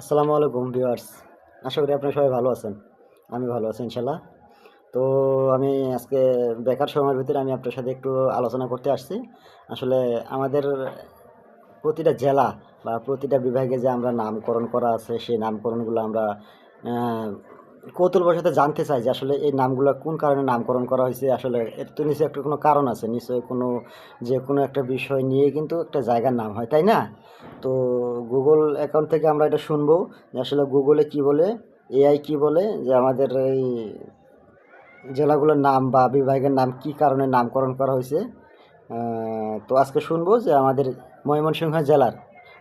আসসালামু আলাইকুম ভিউয়ার্স। আশা করি আপনারা সবাই ভালো আছেন। আমি ভালো আছি ইনশাল্লাহ তো আমি আজকে বেকার সময়ের ভিতরে আমি আপনার সাথে একটু আলোচনা করতে আসছি। আসলে আমাদের প্রতিটা জেলা বা প্রতিটা বিভাগে যে আমরা নামকরণ করা আছে, সেই নামকরণগুলো আমরা আহ, কৌতূহলবশত জানতে চাই যে আসলে এই নামগুলো কোন কারণে নামকরণ করা হয়েছে? আসলে এর তো নিশ্চয়ই একটা কোনো কারণ আছে নিশ্চয়ই কোনো যে কোনো একটা বিষয় নিয়ে কিন্তু একটা জায়গার নাম হয় তাই না? তো গুগল অ্যাকাউন্ট থেকে আমরা এটা শুনব যে আসলে গুগলে কি বলে এআই কি বলে যে আমাদের এই জেলাগুলোর নাম বা বিভাগের নাম কি কারণে নামকরণ করা হয়েছে? তো আজকে শুনব যে আমাদের ময়মনসিংহ জেলার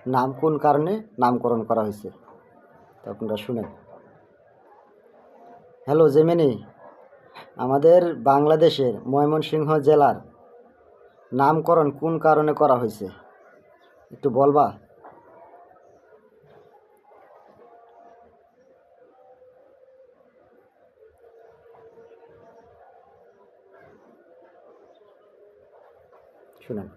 নাম কোন কারণে নামকরণ করা হয়েছে। তো আপনারা শুনেন। Hello, Gemini. আমাদের বাংলাদেশের ময়মনসিংহ জেলার নামকরণ কোন কারণে করা হয়েছে? একটু বলবা? শুনেন।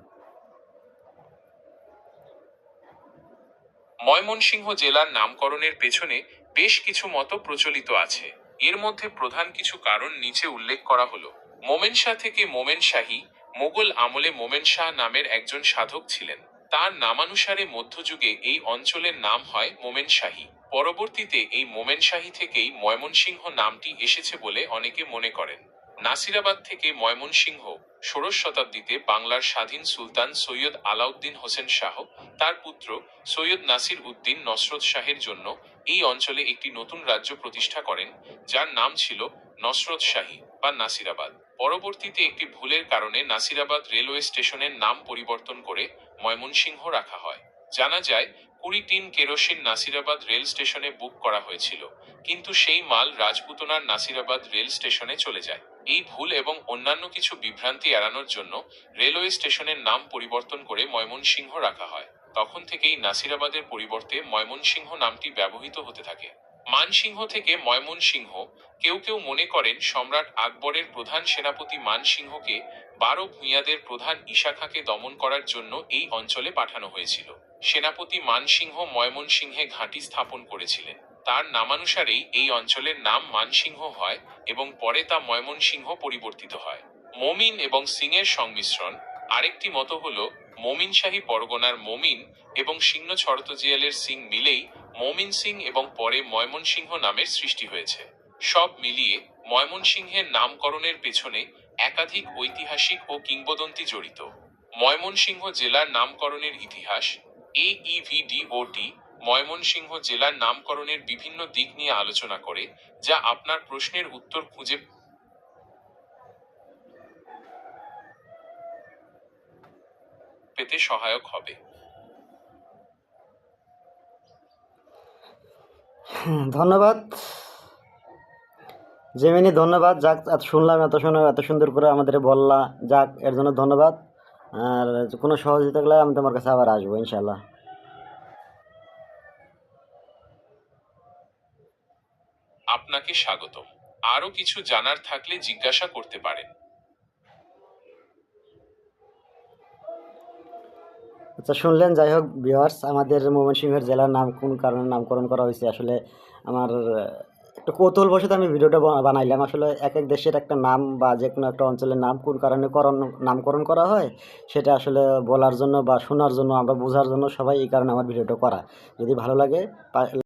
ময়মনসিংহ জেলার নামকরণের পেছনে বেশ কিছু মত প্রচলিত আছে। এর মধ্যে প্রধান কিছু কারণ নিচে উল্লেখ করা হলো। মোমেন শাহ থেকে মোমেন শাহী মোগল আমলে মোমেন শাহ নামের একজন সাধক ছিলেন। তার নামানুসারে মধ্যযুগে এই অঞ্চলের নাম হয় মোমেন শাহী। পরবর্তীতে এই মোমেন শাহী থেকেই ময়মনসিংহ নামটি এসেছে বলে অনেকে মনে করেন। নাসিরাবাদ থেকে ময়মনসিংহ ষোড়শ শতাব্দীতে বাংলার স্বাধীন সুলতান সৈয়দ আলাউদ্দিন হোসেন শাহ, তার পুত্র সৈয়দ নাসির উদ্দিন নসরত শাহের জন্য এই অঞ্চলে একটি নতুন রাজ্য প্রতিষ্ঠা করেন, যার নাম ছিল নসরত শাহী বা নাসিরাবাদ। পরবর্তীতে একটি ভুলের কারণে নাসিরাবাদ রেলওয়ে স্টেশনের নাম পরিবর্তন করে ময়মনসিংহ রাখা হয়। জানা যায় কুড়ি টিন কেরোসিন নাসিরাবাদ রেল স্টেশনে বুক করা হয়েছিল, কিন্তু সেই মাল রাজপুতনার নাসিরাবাদ রেল স্টেশনে চলে যায়। এই ভুল এবং অন্যান্য কিছু বিভ্রান্তি এড়ানোর জন্য রেলওয়ে স্টেশনের নাম পরিবর্তন করে ময়মনসিংহ রাখা হয়। তখন থেকেই নাসিরাবাদের পরিবর্তে ময়মনসিংহ নামটি ব্যবহৃত হতে থাকে। মানসিংহ থেকে ময়মনসিংহ, কেউ কেউ মনে করেন সম্রাট আকবরের প্রধান সেনাপতি মানসিংহকে বারো ভূঁইয়াদের প্রধান ঈশা খাঁকে দমন করার জন্য এই অঞ্চলে পাঠানো হয়েছিল। সেনাপতি মানসিংহ ময়মনসিংহে ঘাঁটি স্থাপন করেছিলেন। তার নামানুসারেই এই অঞ্চলের নাম মানসিংহ হয় এবং পরে তা ময়মনসিংহ পরিবর্তিত হয়। মমিন এবং সিংয়ের সংমিশ্রণ। আরেকটি মত হল মমিন শাহী পরগনার মমিন এবং সিংহ ছড়তজিয়ালের সিং মিলেই মমিন সিং এবং পরে ময়মনসিংহ নামের সৃষ্টি হয়েছে। সব মিলিয়ে ময়মনসিংহের নামকরণের পেছনে একাধিক ঐতিহাসিক ও কিংবদন্তি জড়িত। ময়মনসিংহ জেলার নামকরণের ইতিহাস এ ইভিডিওটি ময়মনসিংহ জেলার নামকরণের বিভিন্ন দিক নিয়ে আলোচনা করে, যা আপনার প্রশ্নের উত্তর খুঁজে পেতে সহায়ক হবে। ধন্যবাদ। জেমিনি ধন্যবাদ। যাক এত শুনলাম এত শুনে এত সুন্দর করে আমাদের বললা। যাক এর জন্য ধন্যবাদ। আর কোনো সহযোগিতা লাগলে আমি তোমার কাছে আবার আসব ইনশাল্লাহ আপনাকে স্বাগত আরও কিছু জানার থাকলে জিজ্ঞাসা করতে পারেন। আচ্ছা শুনলেন, যাই হোক ভিওয়ার্স আমাদের ময়মনসিংহের জেলার নাম কোন কারণে নামকরণ করা হয়েছে? আসলে আমার একটু কৌতূহলবশত আমি ভিডিওটা বানাইলাম। আসলে এক এক দেশের একটা নাম বা যে কোনো একটা অঞ্চলের নাম কোন কারণে করণ, নামকরণ করা হয়, সেটা আসলে বলার জন্য বা শোনার জন্য, আমরা বোঝার জন্য সবাই এই কারণে আমার ভিডিওটা করা। যদি ভালো লাগে